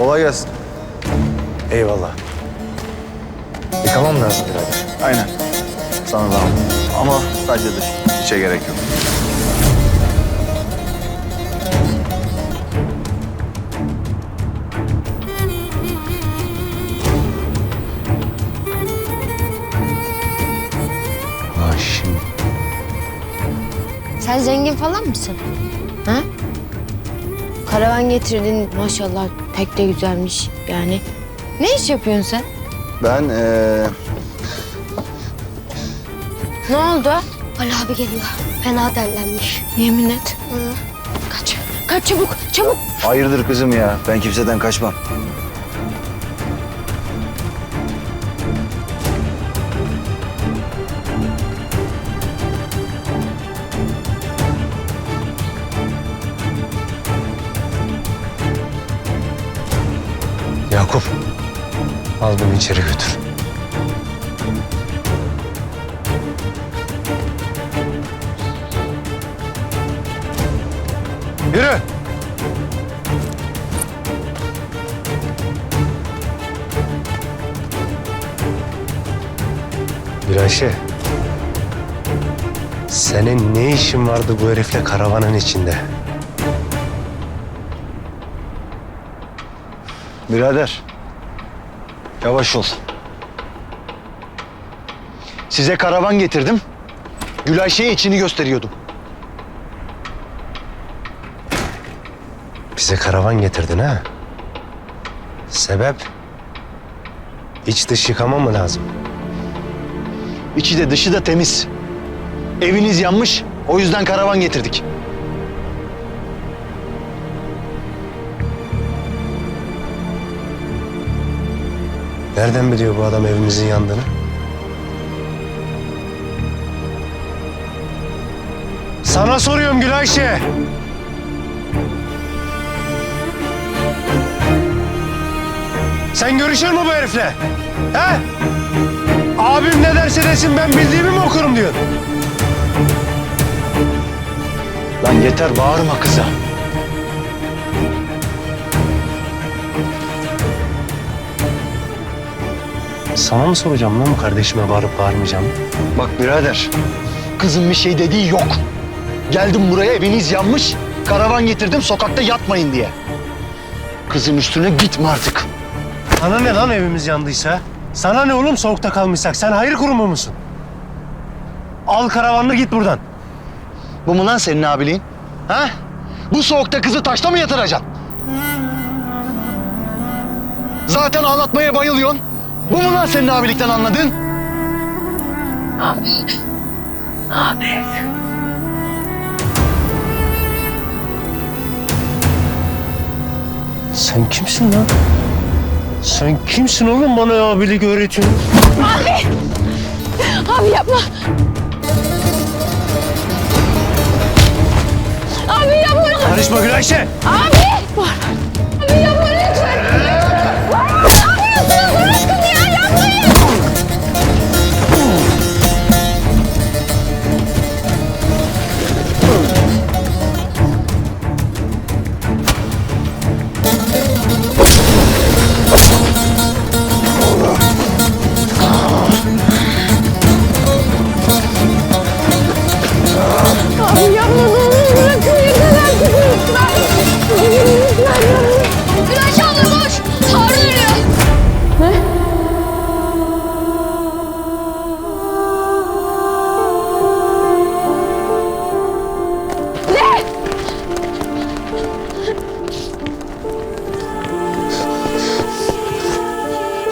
Kolay gelsin. Eyvallah. Yıkamam lazım birader. Aynen. Sana da Ama sadece dış. İçe gerek yok. Haşim. Sen zengin falan mısın? Ha? Karavan getirdin maşallah pek de güzelmiş yani. Ne iş yapıyorsun sen? Ben ee, Ne oldu? Ali abi geliyor. Fena derlenmiş. Yemin et. Kaç. Kaç çabuk çabuk. hayırdır kızım ya. Ben kimseden kaçmam. Yakup. Al bunu içeri götür. Yürü. Bir Ayşe. Senin ne işin vardı bu herifle karavanın içinde? Birader. Yavaş ol. Size karavan getirdim. Gülayşe'ye içini gösteriyordum. Bize karavan getirdin ha? Sebep? İç dış yıkama mı lazım? İçi de dışı da temiz. Eviniz yanmış. O yüzden karavan getirdik. Nereden biliyor bu adam evimizin yandığını? Sana soruyorum Gülayşe. Sen görüşür mü bu herifle? He? Abim ne derse desin ben bildiğimi mi okurum diyor. Lan yeter bağırma kıza. Sana mı soracağım lan kardeşime bağırıp bağırmayacağım? Bak birader. Kızın bir şey dediği yok. Geldim buraya eviniz yanmış. Karavan getirdim sokakta yatmayın diye. Kızın üstüne gitme artık. Sana ne lan evimiz yandıysa? Sana ne oğlum soğukta kalmışsak? Sen hayır kurumu musun? Al karavanını git buradan. Bu mu lan senin abiliğin? Ha? Bu soğukta kızı taşta mı yatıracaksın? Zaten ağlatmaya bayılıyorsun. Bu mu lan senin abilikten anladın? Sen kimsin lan? Sen kimsin oğlum bana abilik öğretiyorsun? Abi yapma. Abi yapma. Karışma Gülayşe. Abi. Abi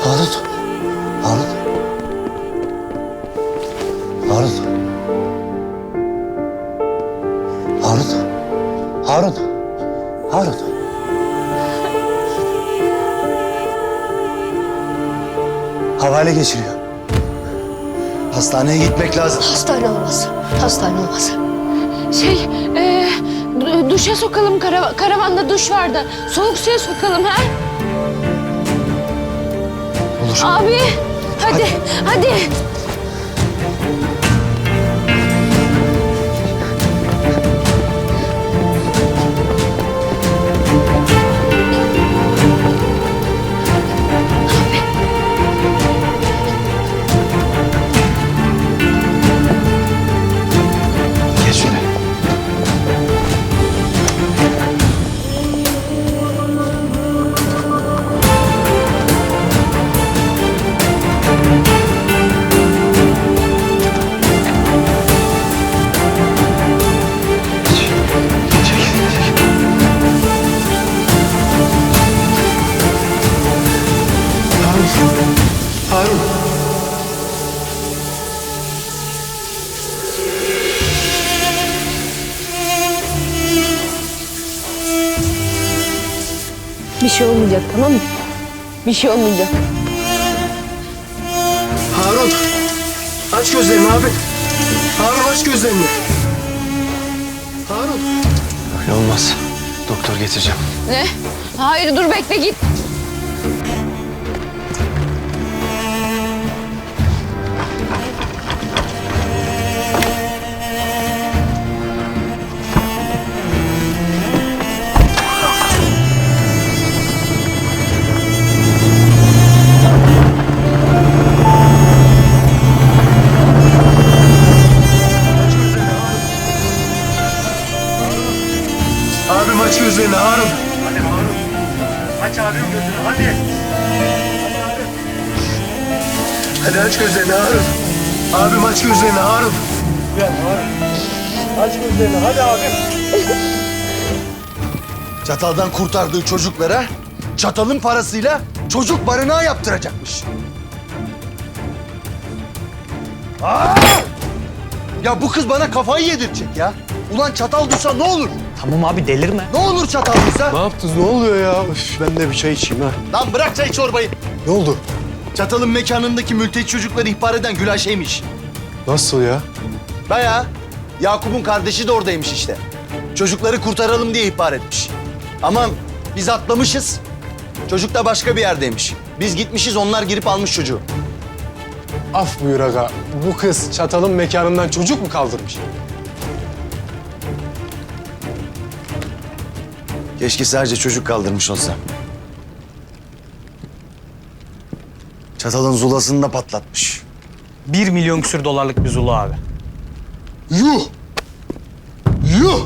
Harun. Harun. Harun. Harun. Harun. Harun. Havale geçiriyor. Hastaneye gitmek lazım. Hastane olmaz. Hastane olmaz. Şey, e, du- duşa sokalım karava- karavanda duş vardı. Soğuk suya sokalım ha? Abi, hadi, hadi. Şey olmayacak tamam mı? Bir şey olmayacak. Harun. Aç gözlerini abi. Harun aç gözlerini. Harun. Öyle olmaz. Doktor getireceğim. Ne? Hayır dur bekle git. Gözlerini Harun. Hadi Harun. Aç abim gözünü hadi. Hadi aç gözlerini Harun. Abim aç gözlerini Harun. Gel Harun. Aç gözlerini hadi abim. Çataldan kurtardığı çocuklara çatalın parasıyla çocuk barınağı yaptıracakmış. Aa! Ya bu kız bana kafayı yedirecek ya. Ulan çatal dursa ne olur? Tamam abi delirme. Ne olur çatal dursa? Ne yaptınız ne oluyor ya? Üf, ben de bir çay içeyim ha. Lan bırak çay çorbayı. Ne oldu? Çatalın mekanındaki mülteci çocukları ihbar eden Gülay şeymiş. Nasıl ya? Baya Yakup'un kardeşi de oradaymış işte. Çocukları kurtaralım diye ihbar etmiş. Aman biz atlamışız. Çocuk da başka bir yerdeymiş. Biz gitmişiz onlar girip almış çocuğu. Af buyur aga. Bu kız çatalın mekanından çocuk mu kaldırmış? Keşke sadece çocuk kaldırmış olsa. Çatalın zulasını da patlatmış. Bir milyon küsür dolarlık bir zulu abi. Yuh! Yuh!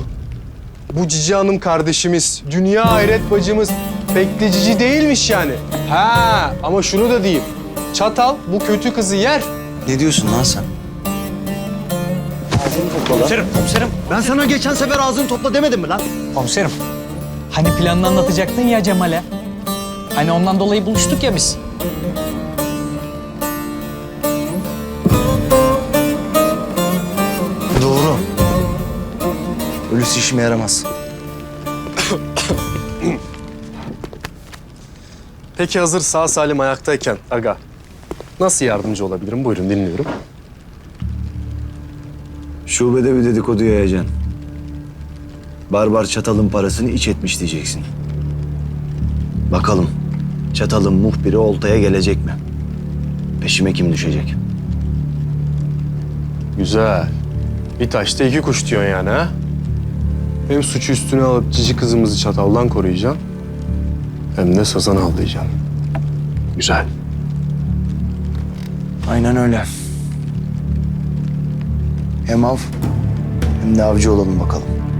Bu Cici Hanım kardeşimiz, dünya hayret bacımız pek de cici değilmiş yani. Ha ama şunu da diyeyim. Çatal bu kötü kızı yer. Ne diyorsun lan sen? Komiserim, komiserim, Ben sana geçen sefer ağzını topla demedim mi lan? komiserim. Hani planını anlatacaktın ya Cemal'e. Hani ondan dolayı buluştuk ya biz. Doğru. Ölüsü işime yaramaz. Peki hazır sağ salim ayaktayken aga. Nasıl yardımcı olabilirim? Buyurun dinliyorum. Şubede bir dedikodu yayacaksın. Barbar çatalın parasını iç etmiş diyeceksin. Bakalım çatalın muhbiri oltaya gelecek mi? Peşime kim düşecek? Güzel. Bir taşta iki kuş diyorsun yani ha? Hem suçu üstüne alıp cici kızımızı çataldan koruyacaksın. Hem de sazan avlayacaksın. Güzel. Aynen öyle. Hem av hem de avcı olalım bakalım.